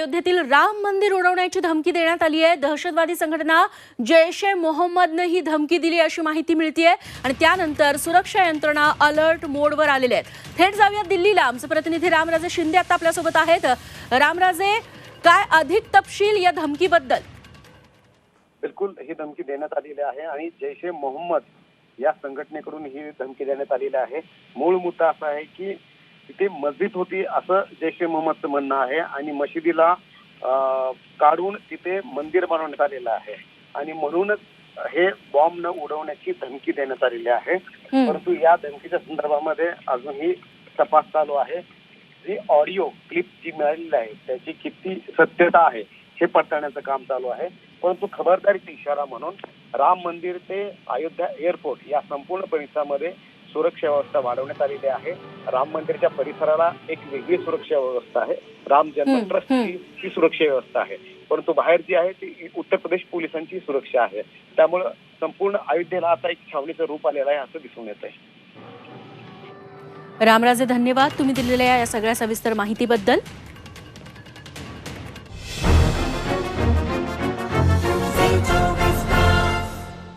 अयोध्येतील राम मंदिर उडवण्याची धमकी देण्यात आली आहे. दहशतवादी संघटना जैश ए मोहम्मदनं ही धमकी दिली अशी माहिती मिळतीये. आणि त्यानंतर सुरक्षा यंत्रणा अलर्ट मोडवर आलेल्या आहेत. थेट जाऊया दिल्लीला. आमचे प्रतिनिधी रामराजे शिंदे आता आपल्यासोबत आहेत. रामराजे काय अधिक तपशील या धमकीबद्दल? बिलकुल ही धमकी देण्यात आलेली आहे आणि जैश ए मोहम्मद या संघटनेकडून ही धमकी देण्यात आलेली आहे. मूळ मुद्दा असा आहे की तिथे मस्जिद होती असं जैश ए मोहम्मदचं म्हणणं आहे. आणि मशिदीला काढून तिथे मंदिर बनवण्यात आलेलं आहे. आणि म्हणूनच हे बॉम्ब न उडवण्याची धमकी देण्यात आलेली आहे. परंतु या धमकीच्या संदर्भामध्ये अजूनही तपास चालू आहे. जी ऑडिओ क्लिप जी मिळालेली आहे त्याची किती सत्यता आहे हे पडताळण्याचं काम चालू आहे. परंतु खबरदारीचा इशारा म्हणून राम मंदिर ते अयोध्या एअरपोर्ट या संपूर्ण परिसरामध्ये सुरक्षा व्यवस्था वाढवण्यात आलेली आहे. राम मंदिरच्या परिसराला एक वेगळी सुरक्षा व्यवस्था आहे. राम जन्म ट्रस्टची ती सुरक्षा व्यवस्था आहे. परंतु बाहेर जी आहे ती उत्तर प्रदेश पोलिसांची सुरक्षा आहे. त्यामुळं संपूर्ण अयोध्येला आता एक छावणीचं रूप आलेलं आहे असं दिसून येत आहे रामराजे धन्यवाद. तुम्ही दिलेल्या या सगळ्या सविस्तर माहितीबद्दल.